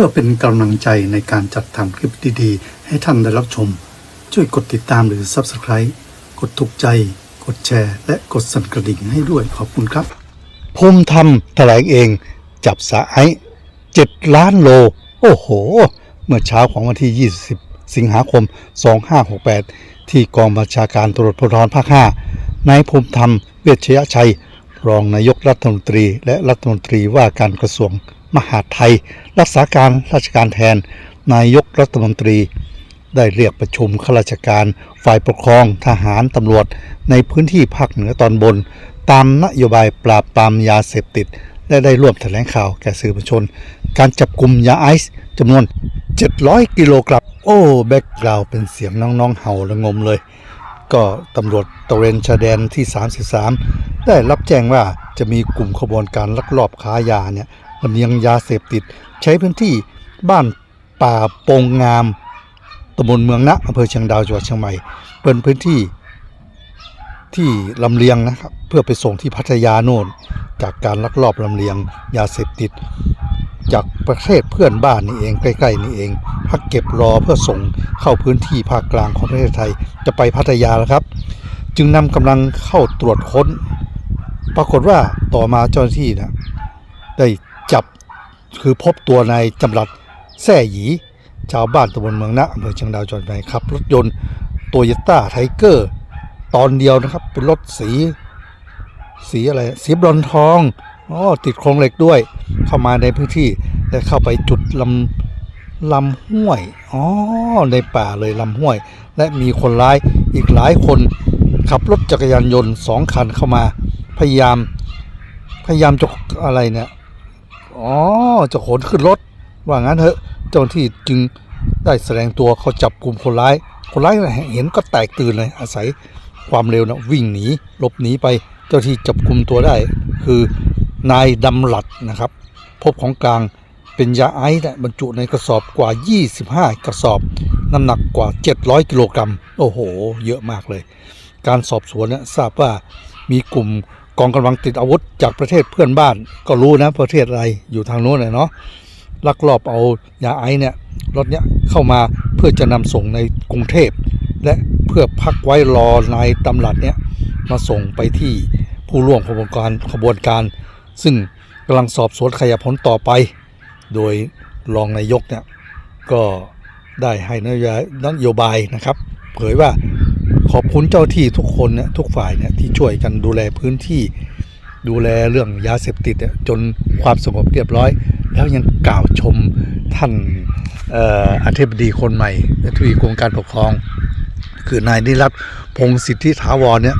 พื่อเป็นกำลังใจในการจัดทำคลิปดีๆ ให้ท่านได้รับชม ช่วยกดติดตามหรือ Subscribe กดถูกใจ กดแชร์ และกดสั่นกระดิ่งให้ด้วยขอบคุณครับ ภูมิธรรมแถลงเอง จับสาไอ้เจ็ดล้านโล โอ้โห เมื่อเช้าของวันที่ 20 สิงหาคม 2568 ที่กองบัญชาการตรวจภูธรภาค 5 นายภูมิธรรมเวชยชัย รองนายกรัฐมนตรีและรัฐมนตรีว่าการกระทรวง มหาไทย รักษาการราชการแทน นายกรัฐมนตรี ได้เรียกประชุมข้าราชการ ฝ่ายปกครองทหารตำรวจ ในพื้นที่ภาคเหนือตอนบน ตามนโยบายปราบปรามยาเสพติด และได้ร่วมแถลงข่าวแก่สื่อมวลชน การจับกลุ่มยาไอซ์จำนวน 700 กิโลกรัมโอ้แบ็กกราวเป็นเสียงน้องๆเห่าระงมเลย ก็ตำรวจตะเวนชายแดนที่ 33 ได้รับแจ้งว่าจะมีกลุ่มขบวนการลักลอบค้ายาเนี่ย ลำเลียงยาเสพติด ใช้พื้นที่บ้านป่าโปงงามตำบลเมืองนะอำเภอเชียงดาวจังหวัดเชียงใหม่ เป็นพื้นที่ที่ลำเลียงนะครับ เพื่อไปส่งที่พัทยาโน่น จากการลักลอบลำเลียงยาเสพติด จากประเทศเพื่อนบ้านนี่เองใกล้ๆนี่เองพักเก็บรอเพื่อส่งเข้าพื้นที่ภาคกลางของประเทศไทยจะไปพัทยาแล้วครับ จึงนำกำลังเข้าตรวจค้น ปรากฏว่าต่อมาเจ้าหน้าที่นะได้ คือพบตัวนายจำรัดแซ่หยีชาวบ้านตำบลเมืองนะอำเภอเชียงดาวจังหวัดเชียงใหม่ขับ รถยนต์โตโยต้าไทเกอร์ตอนเดียวนะครับ เป็นรถสี สีอะไร สีบรอนทองอ๋อติดโครงเหล็กด้วย เข้ามาในพื้นที่และเข้าไปจุดลำลำห้วยอ๋อในป่าเลยลำห้วย และมีคนร้ายอีกหลายคน ขับรถจักรยานยนต์สองคันเข้ามา พยายาม พยายามจะอะไรเนี่ย อ๋อจะขนขึ้นรถ ว่างั้นเถอะ เจ้าหน้าที่จึงได้แสดงตัวเขาจับกลุ่มคนร้าย คนร้ายเห็นก็แตกตื่นเลย อาศัยความเร็วนะวิ่งหนีหลบหนีไป เจ้าที่จับกลุ่มตัวได้ คือนายดำหลัดนะครับ พบของกลางเป็นยาไอซ์เนี่ยบรรจุในกระสอบกว่า 25 กระสอบ น้ำหนักกว่า 700 กิโลกรัม โอ้โห เยอะมากเลย การสอบสวนเนี่ยทราบว่ามีกลุ่ม กองกำลังติดอาวุธจากประเทศเพื่อนบ้านก็รู้นะประเทศอะไรอยู่ทางโน้นเนาะลักลอบเอายาไอซ์เนี่ยรถเนี้ยเข้ามาเพื่อจะนำส่งในกรุงเทพ และเพื่อพักไว้รอนายตำรวจเนี่ยมาส่งไปที่ผู้ร่วมขบวนการขบวนการ ซึ่งกำลังสอบสวนขยายผลต่อไป โดยรองนายกเนี่ยก็ได้ให้นายนโยบายนะครับ เผยว่า ขอบคุณเจ้าที่ทุกคนเนี่ยทุกฝ่ายเนี่ยที่ช่วยกันดูแลพื้นที่ ดูแลเรื่องยาเสพติดเนี่ยจนความสงบเรียบร้อย แล้วยังกล่าวชมท่านอธิบดีคนใหม่อธิบดีกรมการปกครอง คือนายนิรัตพงศิทธิถาวรเนี่ย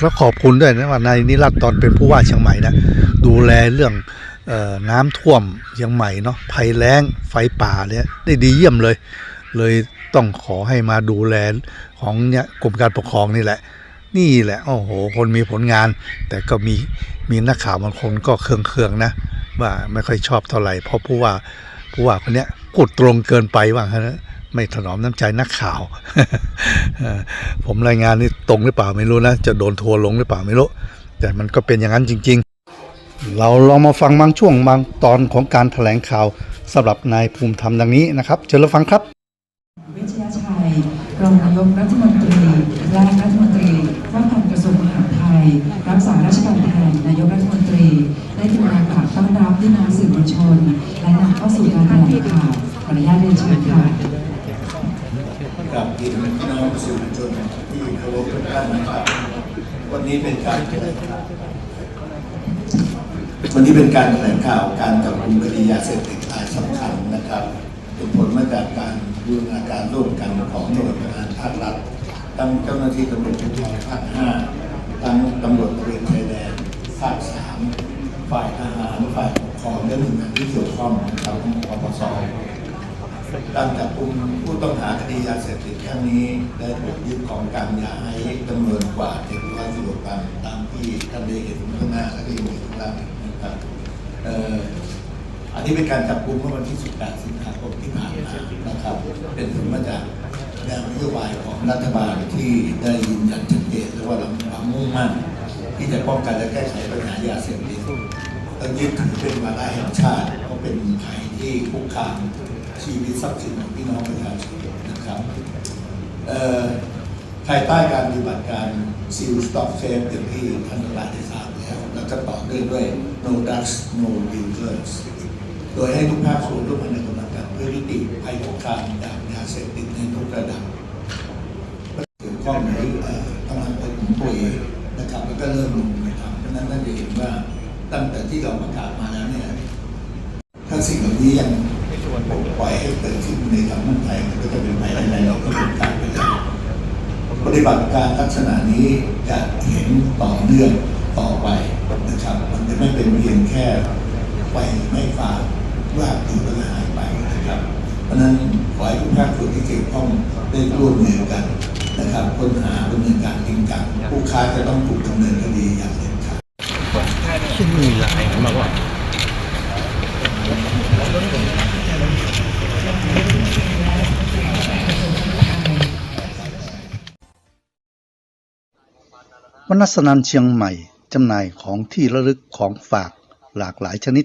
แล้วขอบคุณด้วยนะว่านายนิรัตตอนเป็นผู้ว่าเชียงใหม่นะดูแลเรื่องออน้ำท่วมเชียงใหม่เนาะภัยแล้งไฟป่าเนี่ยได้ดีเยี่ยมเลย เลยต้องขอให้มาดูแล ของเนี่ยกรมการปกครองนี่แหละ นี่แหละโอ้โห คนมีผลงาน แต่ก็มีมีนักข่าวบางคนก็เคืองๆนะ ว่าไม่ค่อยชอบเท่าไหร่ เพราะผู้ว่าผู้ว่าคนเนี้ยพูดตรงเกินไปว่างั้นะไม่ถนอมน้ำใจนักข่าว ผมรายงานนี่ตรงหรือเปล่าไม่รู้นะ จะโดนทัวร์ลงหรือเปล่าไม่รู้ แต่มันก็เป็นอย่างนั้นจริง ๆ เราลองมาฟังบางช่วงบางตอนของการแถลงข่าวสำหรับนายภูมิธรรมดังนี้นะครับ เชิญรับฟังครับ รองนายกรัฐมนตรี และรัฐมนตรีว่าการกระทรวงมหาดไทย รักษาราชการแทนนายกรัฐมนตรี ได้ทำการกราบต้อนรับพี่น้องสื่อมวลชน และนำเข้าสู่การแถลงข่าวขออนุญาตเรียนเชิญค่ะกับทีมพี่น้องสื่อมวลชนที่เคารพทุกท่านนะครับวันนี้เป็นการวันนี้เป็นการแถลงข่าวการจับกลุ่มคดียาเสพติดรายสำคัญนะครับ จากการบูรณาการร่วมกันของหน่วยงานภาครัฐทั้งเจ้าหน้าที่ตำรวจภูธรภาคห้าทั้งตำรวจตระเวนชายแดนภาคสามฝ่ายทหารฝ่ายปกครองและหน่วยงานที่เกี่ยวข้องนะครับของปปสการจับกุมผู้ต้องหาคดียาเสพติดครั้งนี้ได้ถูกยึดของกลางยาไอซ์จำนวนกว่า700กิโลกรัมตามที่ท่านได้เห็นข้างหน้าและที่มีข้างล่างนะครับเอันนี้เป็นการจับกลุ่มเมื่อวันที่ 18 สิงหาคมที่ผ่านมานะครับ เป็นผลมาจากแนวนโยบายของรัฐบาลที่ได้ยืนยันชัดเจนและว่าเราความมุ่งมั่น ที่จะป้องกันและแก้ไขปัญหายาเสพติดต้องยึดถือเป็นวาระแห่งชาติเพราะเป็นภัยที่คุกคามชีวิตทรัพย์สินของพี่น้องประชาชนนะครับภายใต้การปฏิบัติการซิลสต็อกเซฟอย่างที่ท่านทั้งหลายได้ทราบแล้วแล้วก็ต่อเนื่องด้วย no drugs no dealers โดยให้ทุกภาคส่วนร่วมกันในกำลังกันเพื่อยุติภัยคุกามจากยาเสพติดในทุกระดับเกี่ยวข้องหรือเอ่อกำลังเป็นของตัวเองนะครับแล้วก็เริ่มลงมือทำเพราะฉะนั้นน่าจะเห็นว่าตั้งแต่ที่เราประกาศมาแล้วเนี่ยถ้าสิ่งเหล่านี้ยังปล่อยให้เกิดขึ้นในสังคมไทยมันก็จะเป็นไปได้ไงเราก็เป็นการไปแล้วปฏิบัติการลักษณะนี้จะเห็นต่อเนื่องต่อไปนะครับ มันจะไม่เป็นเพียงแค่ไปไม่ฟา ว่าอยู่แล้วก็หายไปนะครับ เพราะนั้นขอให้ทุกภาคส่วนที่เกี่ยวข้องได้ร่วมมือกันนะครับค้นหาดำเนินการจริงจังผู้ค้าจะต้องถูกดำเนินคดีอย่างเด็ดขาดที่มีหลายมากกว่าวนัสนันเชียงใหม่จำหน่ายของที่ระลึกของฝากหลากหลายชนิด